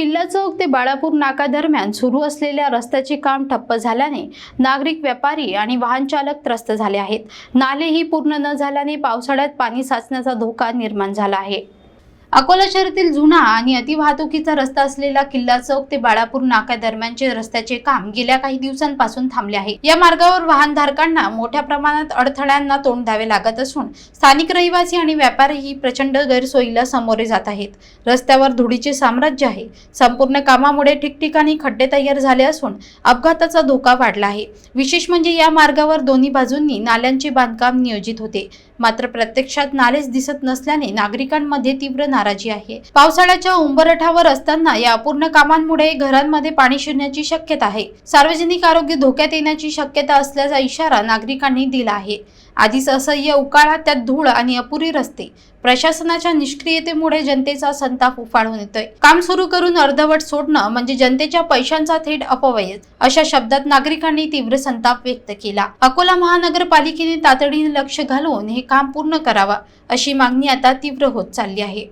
किल्ला चौक ते बाळापूर नाका दरम्यान सुरू असलेल्या रस्त्याचे काम ठप्प झाल्याने नागरिक व्यापारी आणि वाहन चालक त्रस्त झाले आहेत. नालेही पूर्ण न झाल्याने पावसाळ्यात पाणी साचण्याचा धोका निर्माण झाला आहे. अकोला शहरातील जुना आणि अतिवाहतुकीचा रस्ता असलेला किल्ला चौक ते बाळापूर नाका दरम्यानचे रस्त्याचे काम गेल्या काही दिवसांपासून थांबले आहे. या मार्गावर वाहनधारकांना मोठ्या प्रमाणात अडथळ्यांना तोंड द्यावे लागत असून स्थानिक रहिवासी आणि व्यापारीही प्रचंड गैरसोयीला सामोरे जात आहेत. रस्त्यावर धुळीचे साम्राज्य आहे. संपूर्ण कामामुळे ठिकठिकाणी खड्डे तयार झाले असून अपघाताचा धोका वाढला आहे. विशेष म्हणजे या मार्गावर दोन्ही बाजूंनी नाल्यांचे बांधकाम नियोजित होते. मात्र प्रत्यक्षात नालेच दिसत नसल्याने नागरिकांमध्ये तीव्र नाराजी आहे. पावसाळ्याच्या उंबरठावर असताना या अपूर्ण कामांमुळे घरांमध्ये पाणी शिरण्याची शक्यता आहे. सार्वजनिक आरोग्य धोक्यात येण्याची शक्यता असल्याचा इशारा नागरिकांनी दिला आहे. आधीच असह्य उकाळा त्यात धूळ आणि अपुरी रस्ते प्रशासनाच्या निष्क्रियतेमुळे जनतेचा संताप उफाळून येतोय. काम सुरू करून अर्धवट सोडणं म्हणजे जनतेच्या पैशांचा थेट अपव्यय अशा शब्दात नागरिकांनी तीव्र संताप व्यक्त केला. अकोला महानगरपालिकेने तातडीने लक्ष घालून हे काम पूर्ण करावा अशी मागणी आता तीव्र होत चालली आहे.